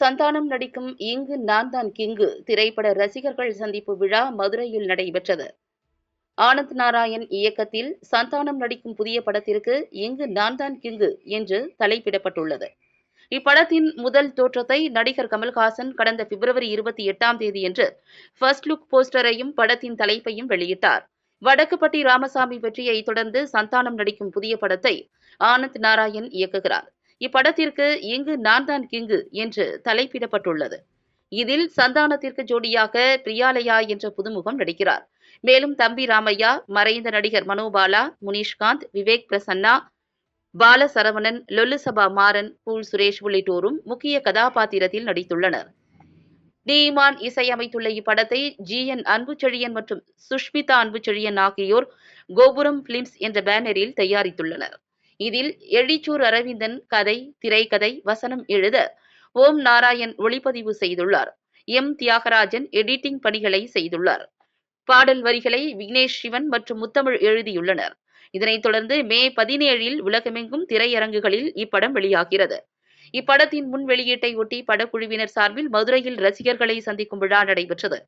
சந்தானம் நடிக்கும் இங்கு நான் தான் கிங்கு திரைப்பட ரசிகர்கள் சந்திப்பு விழா மதுரையில் நடைபெற்றது. ஆனந்த் நாராயண் இயக்கத்தில் சந்தானம் நடிக்கும் புதிய படத்திற்கு இங்கு நான் தான் கிங்கு என்று தலைப்பிடப்பட்டுள்ளது. இப்படத்தின் முதல் தோற்றத்தை நடிகர் கமல்ஹாசன் கடந்த பிப்ரவரி இருபத்தி எட்டாம் தேதியன்று ஃபர்ஸ்ட் லுக் போஸ்டரையும் படத்தின் தலைப்பையும் வெளியிட்டார். வடக்குப்பட்டி ராமசாமி வெற்றியை தொடர்ந்து சந்தானம் நடிக்கும் புதிய படத்தை ஆனந்த் நாராயண் இயக்குகிறார். இப்படத்திற்கு இங்கு நான் தான் கிங்கு என்று தலைப்பிடப்பட்டுள்ளது. இதில் சந்தானத்திற்கு ஜோடியாக பிரியாலயா என்ற புதுமுகம் நடிக்கிறார். மேலும் தம்பி ராமையா மறைந்த நடிகர் மனோபாலா முனிஷ்காந்த் விவேக் பிரசன்னா பால சரவணன் லொல்லுசபா மாறன் பூல் சுரேஷ் உள்ளிட்டோரும் முக்கிய கதாபாத்திரத்தில் நடித்துள்ளனர். டி இசையமைத்துள்ள இப்படத்தை ஜி என் அன்புச்செழியன் மற்றும் சுஷ்மிதா அன்புச்செழியன் ஆகியோர் கோபுரம் பிலிம்ஸ் என்ற பேனரில் தயாரித்துள்ளனர். இதில் எழிச்சூர் அரவிந்தன் கதை திரைக்கதை வசனம் எழுத ஓம் நாராயண் ஒளிப்பதிவு செய்துள்ளார். எம். தியாகராஜன் எடிட்டிங் பணிகளை செய்துள்ளார். பாடல் வரிகளை விக்னேஷ் சிவன் மற்றும் முத்தமிழ் எழுதியுள்ளனர். இதனைத் தொடர்ந்து மே பதினேழில் உலகமெங்கும் திரையரங்குகளில் இப்படம் வெளியாகிறது. இப்படத்தின் முன் வெளியீட்டை ஒட்டி படக்குழுவினர் சார்பில் மதுரையில் ரசிகர்களை சந்திக்கும் விழா நடைபெற்றது.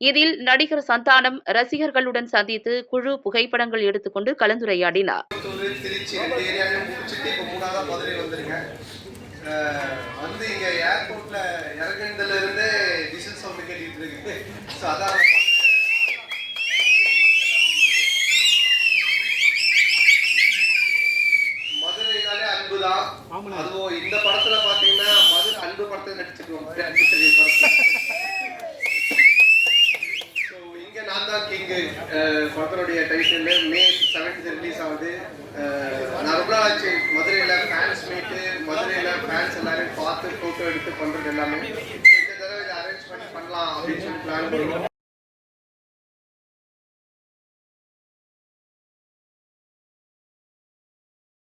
இதில் நடிகர் சந்தானம் ரசிகர்களுடன் சந்தித்து குழு புகைப்படங்கள் எடுத்துக்கொண்டு கலந்துரையாடினார். வந்து இங்க ஏர்போர்ட்ல இறங்குனதுல சவுண்ட் கேட்டுட்டு இருக்கு. ஸோ அதான் மதுரைனாலே அதுவும் இந்த படத்துல பாத்தீங்கன்னா மதுரை அன்பு படத்தை நடிச்சிருக்கோம் அன்பு தெரிய படத்துல ஸோ இங்க நான் கிங் படத்தினுடைய டைட்டில் மே செவன்த் ரிலீஸ் ஆகுது. நான் ரொம்ப நாள் ஆச்சு மதுரையில் ஃபேன்ஸ் மீட்டு மதுரையில் ஃபேன்ஸ் எல்லாரையும் பார்த்து ஃபோட்டோ எடுத்து பண்ணுறது எல்லாமே. இந்த தடவை இதை அரேஞ்ச் பண்ணி பண்ணலாம் அப்படின்னு சொல்லி பிளான் பண்ணுவோம்